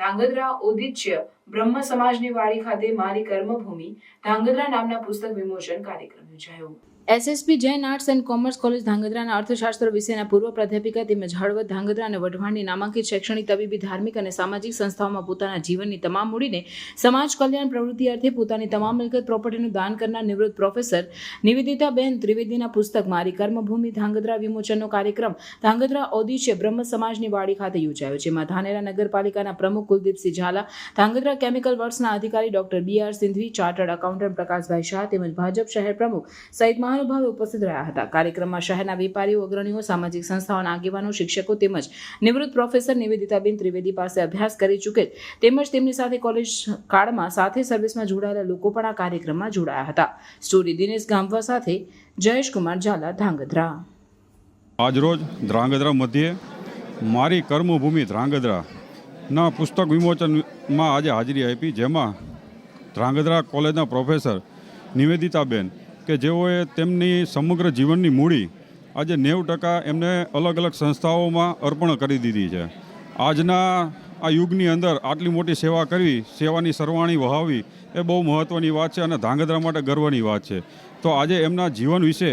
ધાંગધ્રા ઓદિત્ય બ્રહ્મ સમાજની વાડી ખાતે મારી કર્મભૂમિ ધાંગધ્રા નામના પુસ્તક વિમોચન કાર્યક્રમ યોજાયો. SSP Jain arts and commerce college ધાંગધ્રાના અર્થશાસ્ત્ર વિષયના પૂર્વ પ્રાધ્યાપિકા તેમજ હળવદ ધાંગધ્રા અને વઢવાણની નામાંકિત શૈક્ષણિક તબીબી, ધાર્મિક અને સામાજિક સંસ્થાઓમાં પોતાના જીવનની તમામ મૂડીને સમાજ કલ્યાણ પ્રવૃત્તિ અર્થે પોતાની તમામ મિલકત પ્રોપર્ટીનું દાન કરનાર નિવૃત્ત પ્રોફેસર નિવેદિતાબેન ત્રિવેદીના પુસ્તક મારી કર્મભૂમિ, ધાંગધ્રા વિમોચનનો કાર્યક્રમ, ધાંગધ્રા ઓદિશે બ્રહ્મ સમાજની વાડી ખાતે યોજાયો, જેમાં ધાનેરા નગરપાલિકાના પ્રમુખ કુલદીપસિંહ ઝાલા, ધાંગધ્રા કેમિકલ વર્ક્સના અધિકારી doctor B R Sindhvi, chartered accountant Prakashbhai Shah તેમજ ભાજપ શહેર પ્રમુખ સહિત મહાનુભાવો ઉપસ્થિત રહ્યા હતા. કાર્યક્રમમાં શહેરના વેપારીઓ, અગ્રણીઓ, સામાજિક સંસ્થાઓના આગેવાનો, શિક્ષકો તેમજ નિવૃત્ત પ્રોફેસર નિવેદિતાબેન ત્રિવેદી પાસે અભ્યાસ કરી ચૂકેલ તેમજ તેમની સાથે કોલેજ કાળમાં સાથે સર્વિસમાં જોડાયેલા લોકો પણ આ કાર્યક્રમમાં જોડાયા હતા. સ્ટોરી દિનેશ ગામવા સાથે જયેશ કુમાર ઝાલા, ધ્રાંગધ્રા. આજરોજ ધ્રાંગધ્રા મધ્યે મારી કર્મભૂમિ ધ્રાંગધ્રાના પુસ્તક વિમોચનમાં આજે હાજરી આપી, જેમાં ધ્રાંગધ્રા કોલેજના પ્રોફેસર નિવેદિતાબેન કે જેઓએ તેમની સમગ્ર જીવનની મૂડી આજે નેવું ટકા એમને અલગ અલગ સંસ્થાઓમાં અર્પણ કરી દીધી છે. આજના આ યુગની અંદર આટલી મોટી સેવા કરવી, સેવાની સરવાણી વહાવી એ બહુ મહત્ત્વની વાત છે અને ધાંગધ્રા માટે ગર્વની વાત છે. તો આજે એમના જીવન વિશે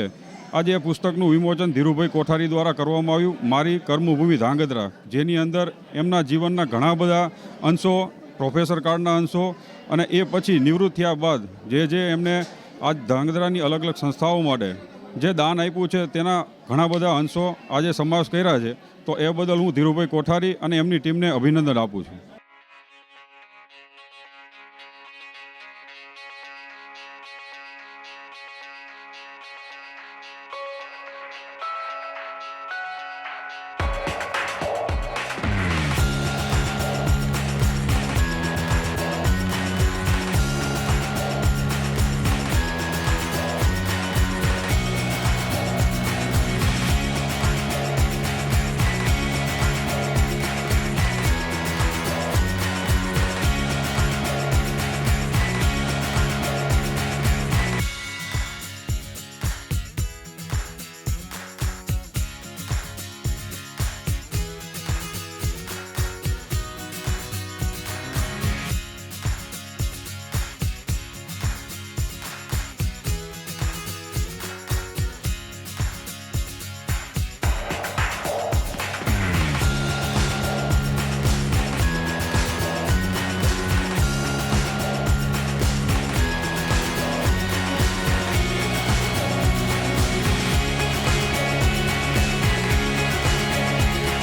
આજે એ પુસ્તકનું વિમોચન ધીરુભાઈ કોઠારી દ્વારા કરવામાં આવ્યું. મારી કર્મભૂમિ ધાંગધ્રા, જેની અંદર એમના જીવનના ઘણા બધા અંશો, પ્રોફેસર કાળના અંશો અને એ પછી નિવૃત્ત થયા બાદ જે જે એમને આજ ધ્રાંગધ્રાની અલગ અલગ સંસ્થાઓ માટે જે દાન આપ્યું છે તેના ઘણા બધા અંશો આજે સમાવેશ કર્યા છે, તો એ બદલ હું ધીરુભાઈ કોઠારી અને એમની ટીમને અભિનંદન આપું છું.